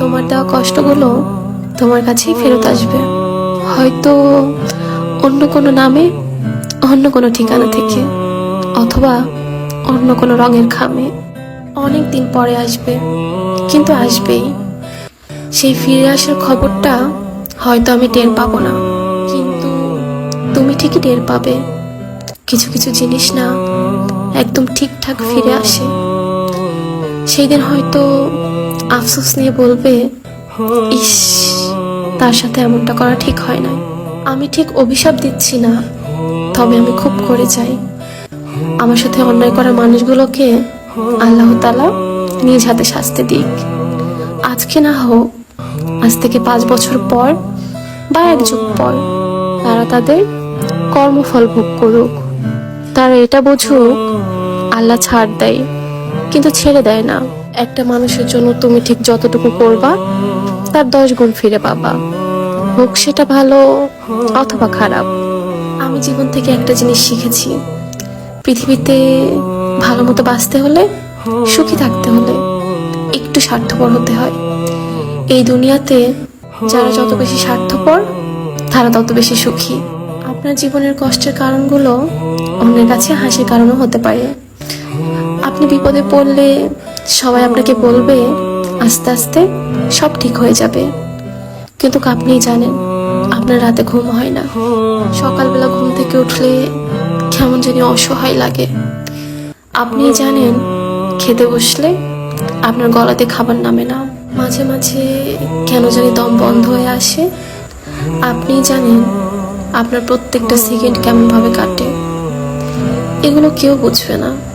তোমার দেওয়া কষ্টগুলো তোমার কাছেই ফেরত আসবে। হয়তো অন্য কোনো নামে, অন্য কোনো ঠিকানা থেকে, অথবা অন্য কোনো রঙের খামে অনেক দিন পরে আসবে, কিন্তু আসবেই। সেই ফিরে আসার খবরটা হয়তো আমি টের পাবো না, কিন্তু তুমি ঠিকই টের পাবে। কিছু কিছু জিনিস না একদম ঠিকঠাক ফিরে আসে। সেই দিন হয়তো আফসোস নিয়ে বলবে, ইস, তার সাথে এমনটা করা ঠিক হয় না আমি ঠিক অভিশাপ দিচ্ছি না, তবে আমি খুব করে চাই। আমার সাথে অন্যায় করা মানুষগুলোকে আল্লাহ তালা নিজ হাতে শাস্তি দিক। আজকে না হোক, আজ থেকে পাঁচ বছর পর বা এক যুগ পর তারা তাদের কর্মফল ভোগ করুক। তারা এটা বুঝুক, আল্লাহ ছাড় দেয়, কিন্তু ছেড়ে দেয় না। একটা মানুষের জন্য তুমি ঠিক যতটুকু করবা, তার দশ গুণ ফিরে পাবা। হোক সেটা ভালো অথবা খারাপ। আমি জীবন থেকে একটা জিনিস শিখেছি। পৃথিবীতে ভালো মতো বাঁচতে হলে, সুখী থাকতে হলে একটু স্বার্থপর হতে হয়। এই দুনিয়াতে যারা যত বেশি স্বার্থপর, তারা তত বেশি সুখী। আপনার জীবনের কষ্টের কারণগুলো অন্যের কাছে হাসির কারণও হতে পারে। আপনি বিপদে পড়লে সবাই আপনাকে বলবে, আস্তে আস্তে সব ঠিক হয়ে যাবে। কিন্তু আপনিই জানেন, আপনার রাতে ঘুম হয় না। সকালবেলা ঘুম থেকে উঠলে কেমন জানি অসহায় লাগে। আপনি জানেন, খেতে বসলে আপনার গলাতে খাবার নামে না। মাঝে মাঝে কেন জানি দম বন্ধ হয়ে আসে। আপনি জানেন, আপনার প্রত্যেকটা সেকেন্ড কেমনভাবে কাটে। এগুলো কেউ বুঝবে না।